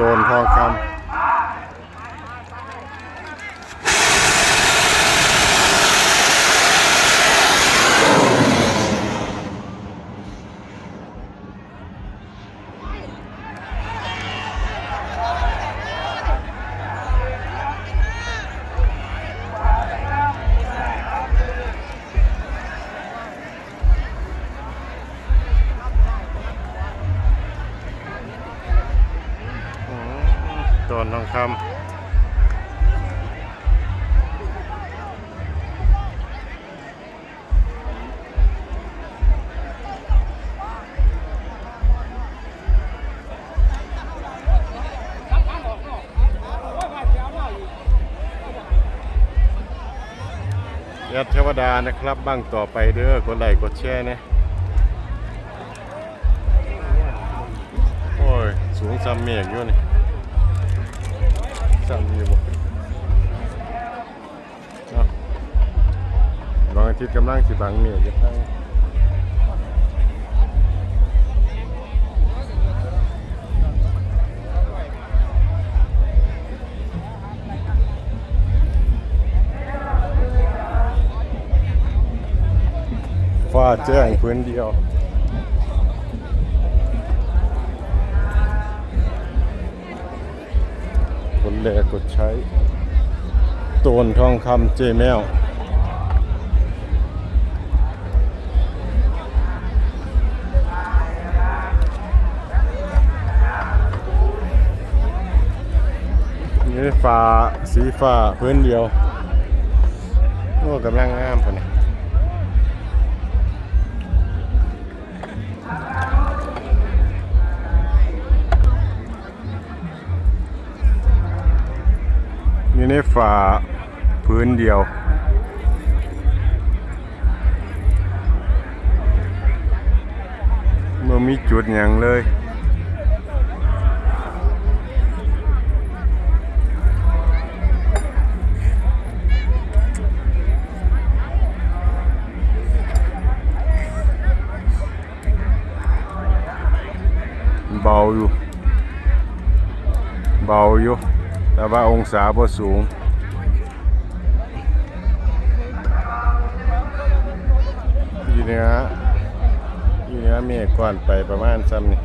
โตนทองคำ มโตนทองคำยัดเทวดานะครับบ้างต่อไปเด้อกดไลค์กดแชร์เนี่ยโอ้ย สูงซ้ำเมฆอยู่นี่ ซ้ำอยู่ดวงอาทิตย์กำลังสิบังเมฆอยู่ทั้งฟ้าแจ้งพื้นเดียว แลกดใช้โตนทองคำเจแมวนี่ฟ้าสีฟ้าพื้นเดียว โอ้กำลังงามคนนี้ อยู่ในฝาพื้นเดียวเมื่อมีจุดอย่างเลยเบาอยู่เบาอยู่ แต่ว่าองศาพอสูง อยู่เหนืออยู่เหนือเมฆก่อนไปประมาณซ้ำนี่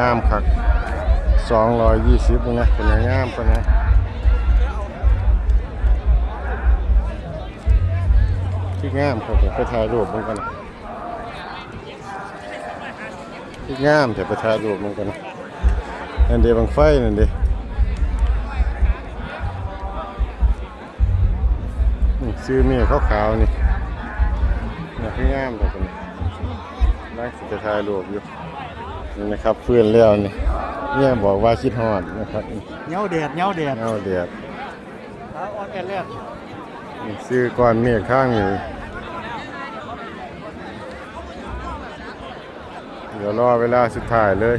งามคักสองร้อยยี่สิบนะเป็นงามเป็นไงที่งามครับเดี๋ยวไปถ่ายรูปมันกันนะที่งามเดี๋ยวไปถ่ายรูปมันกันนะนั่นเดียวบังไฟนั่นเดียวซื้อเมียขาวๆนี่นี่ที่งามเดี๋ยวกันนะนั่งสิจะถ่ายรูปอยู่ นี่นะครับเพื่อนแล้วนี่เนี่ยบอกว่าคิดฮอดนะครับเหนียวแดดเหนียวแดดเอาเดียดเอาออนแอร์แรกนี่ซื้อก่อนเมียข้างนี่เดี๋ยวรอเวลาสุดท้ายเลย